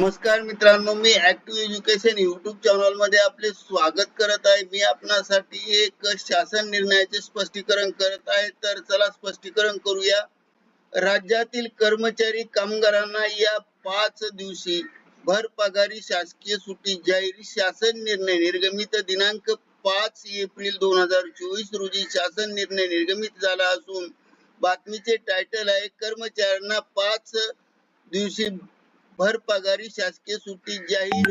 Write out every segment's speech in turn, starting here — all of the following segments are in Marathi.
नमस्कार मित्रांनो मी ऍक्टिव्ह एज्युकेशन युट्यूब चॅनलमध्ये आपले स्वागत करत आहे. मी आपणासाठी एक शासन निर्णयाचे स्पष्टीकरण करत आहे. तर चला स्पष्टीकरण करूया. राज्यातील कर्मचारी कामगारांना या पाच दिवशी भर पगारी शासकीय सुट्टी जाहीर शासन निर्णय निर्गमित दिनांक पाच एप्रिल दोन हजार चोवीस रोजी शासन निर्णय निर्गमित झाला असून बातमीचे टायटल आहे कर्मचाऱ्यांना पाच दिवशी भर पगारी शासकीय सुट्टी जाहीर.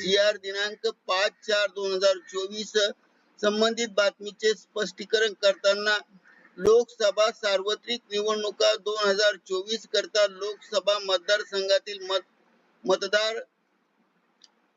जी आर दिनांक पाच चार दोन हजार चोवीस. संबंधित बातमीचे स्पष्टीकरण करताना लोकसभा सार्वत्रिक निवडणुका दोन हजार चोवीस करता लोकसभा मतदारसंघातील मत मतदार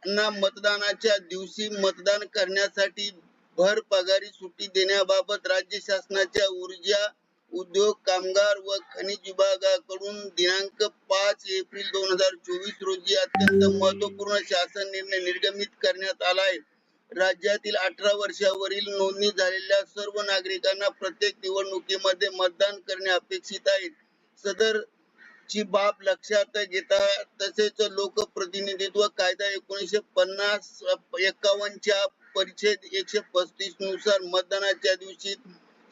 ना मतदानाच्या दिवशी मतदान करण्यासाठी भर पगारी सुट्टी देण्याबाबत राज्य शासनाच्या ऊर्जा उद्योग कामगार व खनिज विभागाकडून दिनांक पाच एप्रिल दोन हजार चोवीस रोजी अत्यंत महत्त्वपूर्ण शासन निर्णय निर्गमित करण्यात आला आहे. राज्यातील अठरा वर्षावरील नोंदणी झालेल्या सर्व नागरिकांना प्रत्येक निवडणुकीमध्ये मतदान करणे अपेक्षित आहे. सदर ची बाब लक्षात घेता तसेच लोकप्रतिनिधित्व कायदा एकोणीसशे पन्नास एकावन्नच्या परिच्छेद एकशे पस्तीसनुसार मतदानाच्या दिवशी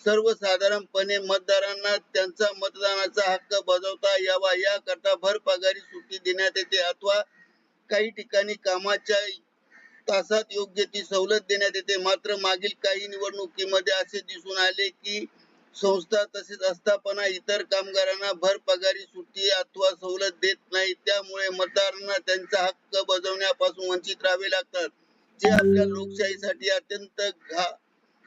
सर्वसाधारणपणे मतदारांना त्यांचा मतदानाचा हक्क बजावता यावा. याकरता भर पगारी सुट्टी देण्यात येते अथवा काही ठिकाणी कामाच्या तासात योग्य ती सवलत देण्यात येते. मात्र मागील काही निवडणुकीमध्ये असे दिसून आले की संस्था तसेच आस्थापना इतर कामगारांना भर पगारी सुट्टी अथवा सवलत देत नाही. त्यामुळे मतदारांना त्यांचा हक्क बजावण्यापासून वंचित राहावे लागतात जे आपल्या लोकशाहीसाठी अत्यंत घा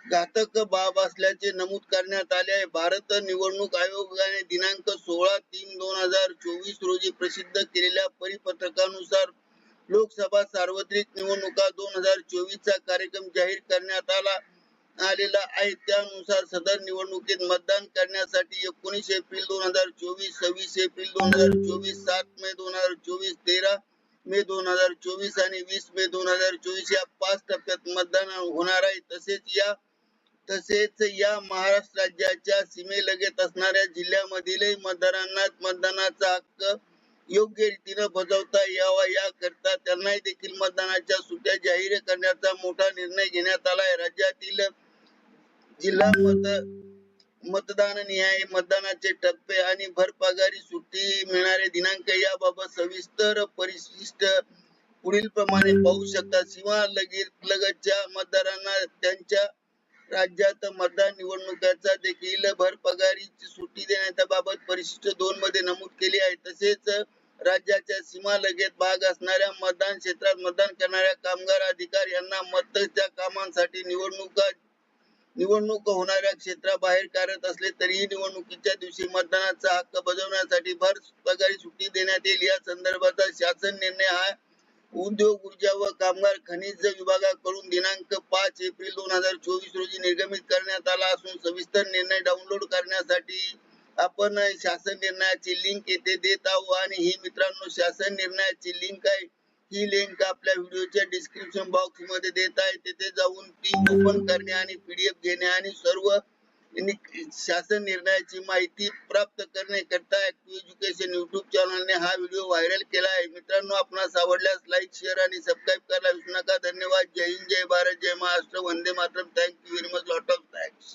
घातक बाब असल्याचे नमूद करण्यात आले आहे. भारत निवडणूक आयोगाने दिनांक सोळा तीन दोन हजार चोवीस रोजी प्रसिद्ध केलेल्या परिपत्रकानुसार लोकसभा सार्वत्रिक निवडणुका दोन हजार चोवीस चा कार्यक्रम जाहीर करण्यात आला आलेला आहे. त्यानुसार सदर निवडणुकीत मतदान करण्यासाठी एकोणीस एप्रिल दोन हजार चोवीस सव्वीस एप्रिल दोन हजार चोवीस सात मे दोन हजार चोवीस तेरा मे दोन हजार चोवीस आणि वीस मे दोन हजार चोवीस या पाच टप्प्यात मतदान होणार आहे. तसेच या तसेच या महाराष्ट्र राज्याच्या सीमेलगत असणाऱ्या जिल्ह्यामधील मतदारांना मतदानाचा हक्क योग्य रीतीने बजावता यावा याकरता त्यांनाही देखील मतदानाच्या सुट्ट्या जाहीर करण्याचा मोठा निर्णय घेण्यात आला आहे. राज्यातील जिल्हा मत मतदान न्याय मतदानाचे टप्पे आणि भरपगारी सुट्टी मिळणारे दिनांक याबाबत सविस्तर परिशिष्ट पुढील प्रमाणे पाहू शकता. सीमा लगीर लगतच्या मतदारांना त्यांच्या राज्यात मतदार निवडणुकांचा देखील भरपगारीची सुट्टी देण्याच्या बाबत परिशिष्ट दोन मध्ये नमूद केली आहे. तसेच राज्याच्या सीमा लगेच भाग असणाऱ्या मतदान क्षेत्रात मतदान करणाऱ्या कामगार अधिकार यांना मतच्या कामांसाठी निवडणुका निवडणूक होणाऱ्या क्षेत्राबाहेर कार्यरत असले तरीही निवडणुकीच्या दिवशी मतदानाचा हक्क बजावण्यासाठी भर पगारी सुट्टी देण्यात येईल. या संदर्भाचा शासन निर्णय हा उद्योग ऊर्जा व कामगार खनिज विभागाकडून दिनांक पाच एप्रिल दोन हजार चोवीस रोजी निर्गमित करण्यात आला असून सविस्तर निर्णय डाउनलोड करण्यासाठी आपण शासन निर्णयाची लिंक येथे देत आहोत आणि ही मित्रांनो शासन निर्णयाची लिंक आहे. ही लिंक आपल्या व्हिडिओच्या डिस्क्रिप्शन बॉक्समध्ये देत आहे. तिथे जाऊन ती ओपन करणे आणि पीडीएफ घेणे आणि सर्व शासन निर्णयाची माहिती प्राप्त करणे करता एज्युकेशन युट्यूब चॅनलने हा व्हिडिओ व्हायरल केला आहे. मित्रांनो आपणास आवडल्यास लाईक शेअर आणि सबस्क्राईब करायला विसरू नका. धन्यवाद. जय हिंद जय भारत जय महाराष्ट्र. वंदे Mataram. Thank you very much lot of thanks